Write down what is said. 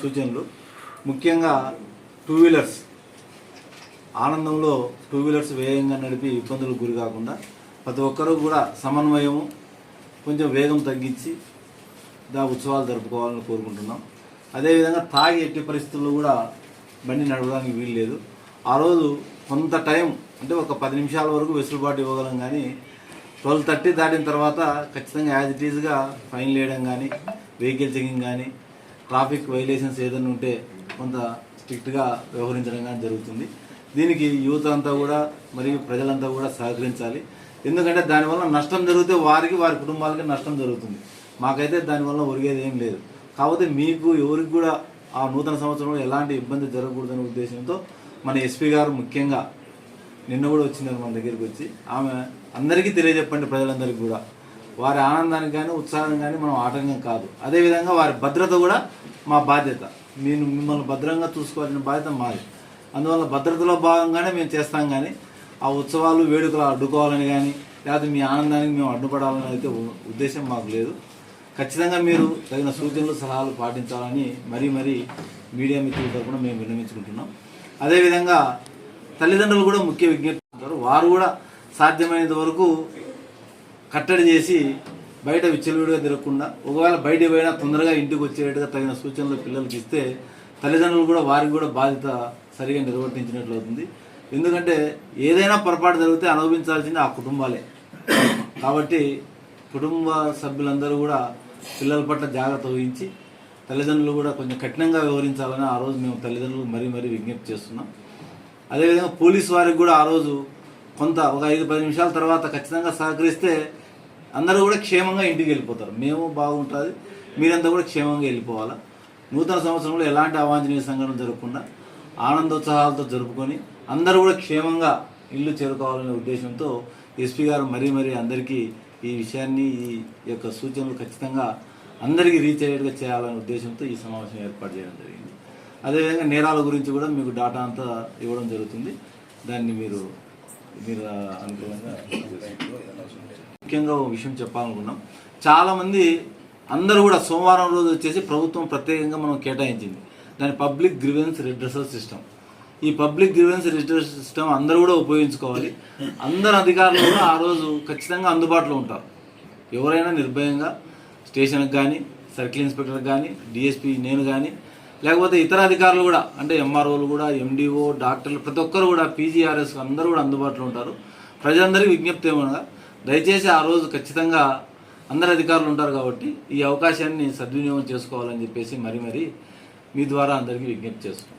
సూచనలు. ముఖ్యంగా two wheelers ఆనందంలో టూ వీలర్స్ వేగంగా నడిపి ఇబ్బందులకు గురి కాకుండా ప్రతి ఒక్కరూ కూడా సమన్వయము కొంచెం వేగం తగ్గించి దా ఉత్సవాలు జరుపుకోవాలని కోరుకుంటున్నాం. అదేవిధంగా తాగి ఎట్టి పరిస్థితుల్లో కూడా బండి నడవడానికి వీలు లేదు. ఆ రోజు కొంత టైం అంటే ఒక పది నిమిషాల వరకు వెసులుబాటు ఇవ్వగలం కానీ ట్వెల్వ్ థర్టీ దాటిన తర్వాత ఖచ్చితంగా యాజ్ ఇట్ ఈజ్గా ఫైన్ వేయడం కానీ వెహికల్ చెకింగ్ కానీ ట్రాఫిక్ వైలేషన్స్ ఏదైనా ఉంటే కొంత స్ట్రిక్ట్గా వ్యవహరించడం కానీ జరుగుతుంది. దీనికి యువత అంతా కూడా మరియు ప్రజలంతా కూడా సహకరించాలి. ఎందుకంటే దానివల్ల నష్టం జరిగితే వారికి వారి కుటుంబాలకి నష్టం జరుగుతుంది. మాకైతే దానివల్ల ఒరిగేది ఏం లేదు. కాకపోతే మీకు ఎవరికి కూడా ఆ నూతన సంవత్సరంలో ఎలాంటి ఇబ్బంది జరగకూడదనే ఉద్దేశంతో మన ఎస్పీ గారు ముఖ్యంగా నిన్న కూడా వచ్చింది మన దగ్గరికి వచ్చి. ఆమె అందరికీ తెలియజెప్పండి ప్రజలందరికీ కూడా. వారి ఆనందానికి కానీ ఉత్సాహం కానీ మనం ఆటంకం కాదు. అదేవిధంగా వారి భద్రత కూడా మా బాధ్యత. నేను మిమ్మల్ని భద్రంగా చూసుకోవాల్సిన బాధ్యత మాది. అందువల్ల భద్రతలో భాగంగానే మేము చేస్తాం కానీ ఆ ఉత్సవాలు వేడుకలు అడ్డుకోవాలని కానీ లేకపోతే మీ ఆనందానికి మేము అడ్డుపడాలని అయితే ఉద్దేశం మాకు లేదు. ఖచ్చితంగా మీరు తగిన సూచనలు సలహాలు పాటించాలని మరీ మరీ మీడియా మిత్రుల తరపున మేము విన్నవించుకుంటున్నాం. అదేవిధంగా తల్లిదండ్రులు కూడా ముఖ్య విజ్ఞప్తి వారు కూడా సాధ్యమైనంత వరకు కట్టడి చేసి బయట విచ్చలవిడిగా తిరగకుండా ఒకవేళ బయట పోయినా తొందరగా ఇంటికి వచ్చేట్టుగా తగిన సూచనలు పిల్లలకి ఇస్తే తల్లిదండ్రులు కూడా వారికి కూడా బాధ్యత సరిగా నిర్వర్తించినట్లు అవుతుంది. ఎందుకంటే ఏదైనా పొరపాటు జరిగితే అనుభవించాల్సింది ఆ కుటుంబాలే. కాబట్టి కుటుంబ సభ్యులందరూ కూడా పిల్లల పట్ల జాగ్రత్త వహించి తల్లిదండ్రులు కూడా కొంచెం కఠినంగా వివరించాలని ఆ రోజు మేము తల్లిదండ్రులు మరీ మరీ విజ్ఞప్తి చేస్తున్నాం. అదేవిధంగా పోలీస్ వారికి కూడా ఆ రోజు కొంత ఒక ఐదు పది నిమిషాల తర్వాత ఖచ్చితంగా సహకరిస్తే అందరూ కూడా క్షేమంగా ఇంటికి వెళ్ళిపోతారు. మేము బాగుంటుంది. మీరంతా కూడా క్షేమంగా వెళ్ళిపోవాలా? నూతన సంవత్సరంలో ఎలాంటి అవాంఛనీయ సంఘటన జరగకుండా ఆనందోత్సాహాలతో జరుపుకొని అందరూ కూడా క్షేమంగా ఇల్లు చేరుకోవాలనే ఉద్దేశంతో ఎస్పీ గారు మరీ మరీ అందరికీ ఈ విషయాన్ని ఈ యొక్క సూచనలు ఖచ్చితంగా అందరికీ రీచ్ అయ్యేట్టుగా చేయాలనే ఉద్దేశంతో ఈ సమావేశం ఏర్పాటు చేయడం జరిగింది. అదేవిధంగా నేరాల గురించి కూడా మీకు డాటా అంతా ఇవ్వడం జరుగుతుంది. దాన్ని మీరు మీరు అనుకూలంగా ముఖ్యంగా ఒక విషయం చెప్పాలనుకున్నాం. చాలామంది అందరూ కూడా సోమవారం రోజు వచ్చేసి ప్రభుత్వం ప్రత్యేకంగా మనం కేటాయించింది. దాని పబ్లిక్ గ్రివెన్స్ రిడ్రెసల్ సిస్టమ్. ఈ పబ్లిక్ గ్రివెన్స్ రిడ్రెసల్ సిస్టమ్ అందరూ కూడా ఉపయోగించుకోవాలి. అందరు అధికారులు కూడా ఆ రోజు ఖచ్చితంగా అందుబాటులో ఉంటారు. ఎవరైనా నిర్భయంగా స్టేషన్కి కానీ సర్కిల్ ఇన్స్పెక్టర్కి కానీ డిఎస్పీ నేను కానీ లేకపోతే ఇతర అధికారులు కూడా అంటే ఎంఆర్ఓలు కూడా ఎండిఓ డాక్టర్లు ప్రతి ఒక్కరు కూడా పీజీఆర్ఎస్ అందరూ కూడా అందుబాటులో ఉంటారు. ప్రజలందరికీ విజ్ఞప్తి ఏమనగా దయచేసి ఆ రోజు ఖచ్చితంగా అందరు అధికారులు ఉంటారు కాబట్టి ఈ అవకాశాన్ని సద్వినియోగం చేసుకోవాలని చెప్పేసి మరీ మరీ మీ ద్వారా అందరికీ విజ్ఞప్తి చేస్తున్నాం.